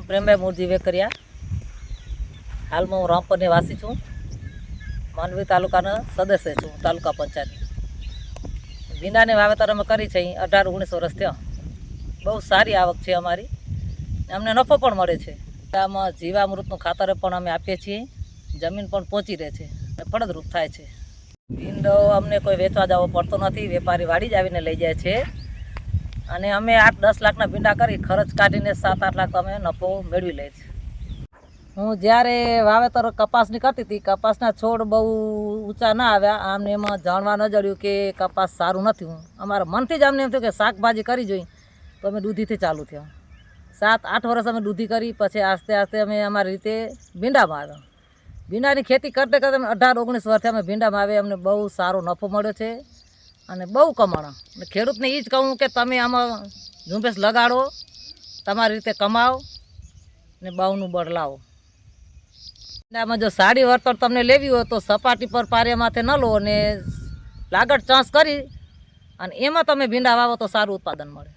પ્રેમભાઈ મૂળજી વેકરિયા. હાલમાં હું રામપરની વાસી છું. માંડવી તાલુકાના સદસ્ય છું, તાલુકા પંચાયત. ભીંડાની વાવેતર અમે કરી છે, અહીં અઢાર, ઓગણીસ વર્ષ થયા. બહુ સારી આવક છે અમારી. અમને નફો પણ મળે છે. આમાં જીવામૃતનું ખાતર પણ અમે આપીએ છીએ. જમીન પણ પહોંચી રહે છે. અને ફળદરૂપ થાય છે. ભીંડો અમને કોઈ વેચવા જવો પડતો નથી. વેપારી વાડી જ આવીને લઈ જાય છે. અને અમે આઠ દસ લાખના ભીંડા કરી ખર્ચ કાઢીને સાત આઠ લાખ અમે નફો મેળવી લઈએ છીએ. હું જ્યારે વાવેતર કપાસની કરતી હતી, કપાસના છોડ બહુ ઊંચા ના આવ્યા. આમને એમાં જાણવા ન જડ્યું કે કપાસ સારું નથી હું. અમારા મનથી જ અમને એમ થયું કે શાકભાજી કરી જોઈ. તો અમે દૂધીથી ચાલુ થયા. સાત આઠ વર્ષ અમે દૂધી કરી, પછી આસ્તે આસ્તે અમે અમારી રીતે ભીંડામાં આવ્યા. ભીંડાની ખેતી કરતાં કરતાં અમે અઢાર ઓગણીસ વર્ષથી અમે ભીંડામાં આવે અમને બહુ સારો નફો મળ્યો છે. અને બહુ કમાણા. અને ખેડૂતને એ જ કહું કે તમે આમાં ઝુંબેશ લગાડો, તમારી રીતે કમાઓ ને બાવનું બળ લાવો. આમાં જો સાડી વળતર તમને લેવી હોય તો સપાટી પર પારે માથે ન લો અને લાગડ ચાંસ કરી અને એમાં તમે ભીંડા વાવો તો સારું ઉત્પાદન મળે.